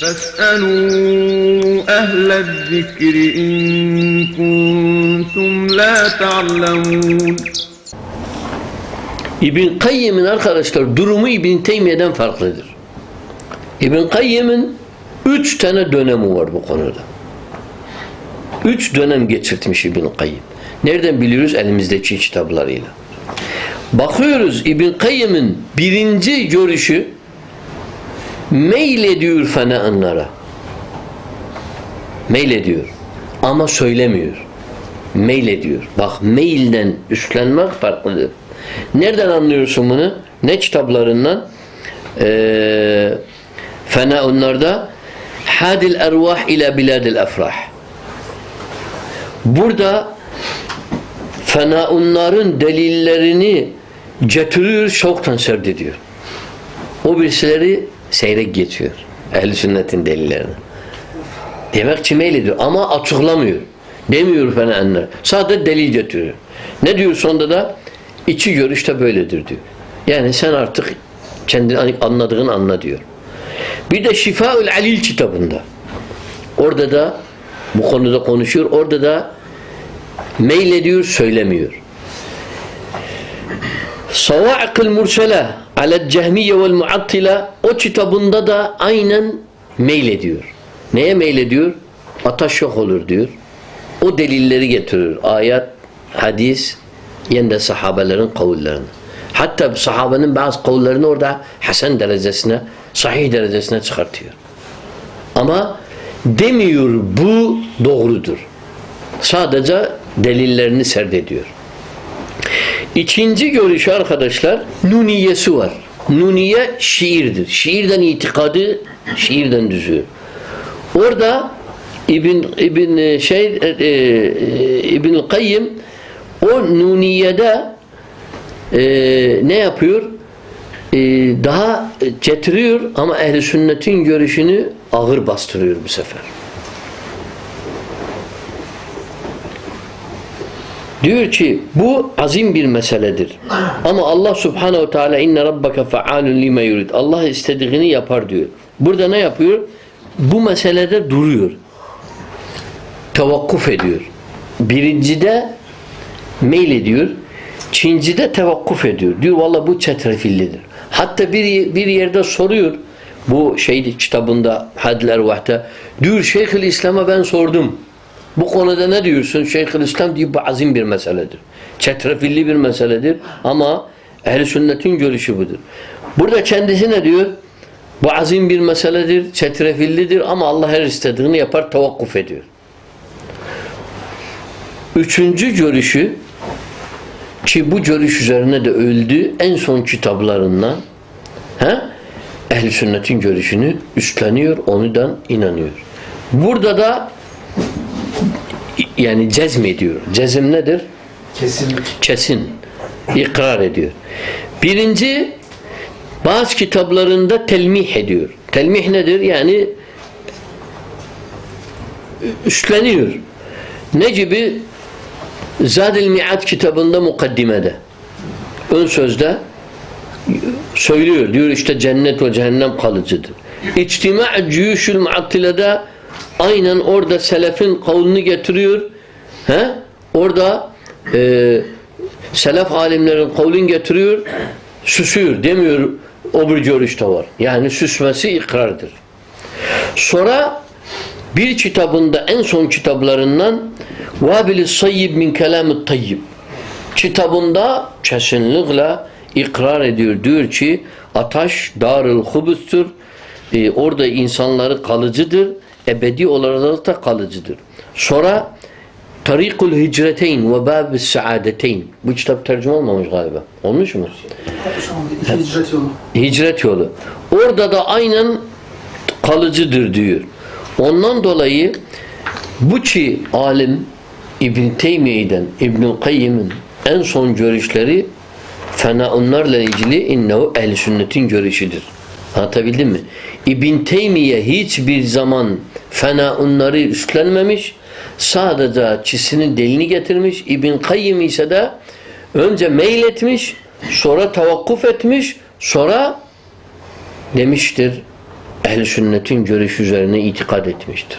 فاسألوا أهل الذكر إن كنتم لا تعلمون İbn Kayyim'in arkadaşlar durumu İbn Teymiye'den farklıdır. İbn Kayyim'in üç tane dönemi var bu konuda. Üç dönem geçirtmiş İbn Kayyim. Nereden biliyoruz? Elimizdeki kitaplarıyla. Bakıyoruz İbn Kayyim'in birinci görüşü meylediyor fenaanlara. Meylediyor. Ama söylemiyor. Meylediyor. Bak meylden üstlenmek farklıdır. Nereden anlıyorsun bunu? Ne kitaplarından? Ee, fenaunlarda Hadil ervah ila biladil efrah. Burada fenaunların delillerini getiriyor, şoktan serdediyor. O birisileri seyrek geçiyor. Ehl-i sünnetin delillerini. Demek ki meylediyor ama açıklamıyor. Demiyor fenaunlar. Sadece delil getiriyor. Ne diyor sonunda da? İçi görüşte böyledir diyor. Yani sen artık kendini anladığını anla diyor. Bir de Şifaül Alil kitabında. Orada da bu konuda konuşuyor. Orada da meylediyor, söylemiyor. Sava'ikul Mursele alel Cehmiye vel Muattile o kitabında da aynen meylediyor. Neye meylediyor? Ataş yok olur diyor. O delilleri getiriyor. Ayet, hadis, yen de sahabelerin kavullerini. Hatta sahabenin bazı kavullerini orada hasen derecesine, sahih derecesine çıkartıyor. Ama demiyor bu doğrudur. Sadece delillerini serdediyor. İkinci görüşü arkadaşlar nuniyesi var. Nuniye şiirdir. Şiirden itikadı şiirden düzüyor. Orada İbn İbn şey e, e, İbn Kayyim o nuniyede e, ne yapıyor? E, daha getiriyor ama ehli sünnetin görüşünü ağır bastırıyor bu sefer. Diyor ki bu azim bir meseledir. Ama Allah subhanehu teala inne rabbeke fealun lime yurid. Allah istediğini yapar diyor. Burada ne yapıyor? Bu meselede duruyor. Tevakkuf ediyor. Birincide meylediyor. Çincide tevakkuf ediyor. Diyor valla bu çetrefillidir. Hatta bir, bir yerde soruyor bu şey kitabında Hadler Vahte diyor Şeyhül İslam'a ben sordum. Bu konuda ne diyorsun? Şeyhül İslam diyor bu azim bir meseledir. Çetrefilli bir meseledir ama ehl sünnetin görüşü budur. Burada kendisi ne diyor? Bu azim bir meseledir, çetrefillidir ama Allah her istediğini yapar, tevakkuf ediyor. Üçüncü görüşü ki bu görüş üzerine de öldü en son kitaplarından he? ehl sünnetin görüşünü üstleniyor, onudan inanıyor. Burada da yani cezmediyor. Cezim nedir? Kesinlik. Kesin. İkrar ediyor. Birinci bazı kitaplarında telmih ediyor. Telmih nedir? Yani üstleniyor. Ne gibi? Zadil Mi'ad kitabında mukaddimede ön sözde söylüyor. Diyor işte cennet ve cehennem kalıcıdır. İçtima' cüyüşül muattilede aynen orada selefin kavlini getiriyor. He? Orada e, selef alimlerin kavlini getiriyor. Süsüyor. Demiyor o bir görüşte var. Yani süsmesi ikrardır. Sonra bir kitabında en son kitaplarından Vabil-i Sayyib min kelamı tayyib kitabında kesinlikle ikrar ediyor. Diyor ki ataş darıl hubustur. Ee, orada insanları kalıcıdır. Ebedi olarak da kalıcıdır. Sonra Tarikul Hicreteyn ve Babis Saadeteyn. Bu kitap tercüme olmamış galiba. Olmuş mu? Hicret yolu. Hicret yolu. Orada da aynen kalıcıdır diyor. Ondan dolayı bu ki alim İbn Teymiye'den İbn Kayyim'in en son görüşleri fenaunlarla ilgili innehu ehl sünnetin görüşüdür. Anlatabildim mi? İbn Teymiye hiçbir zaman fenaunları üstlenmemiş. Sadece çisinin delini getirmiş. İbn Kayyim ise de önce meyletmiş, sonra tavakkuf etmiş, sonra demiştir ehl sünnetin görüşü üzerine itikad etmiştir.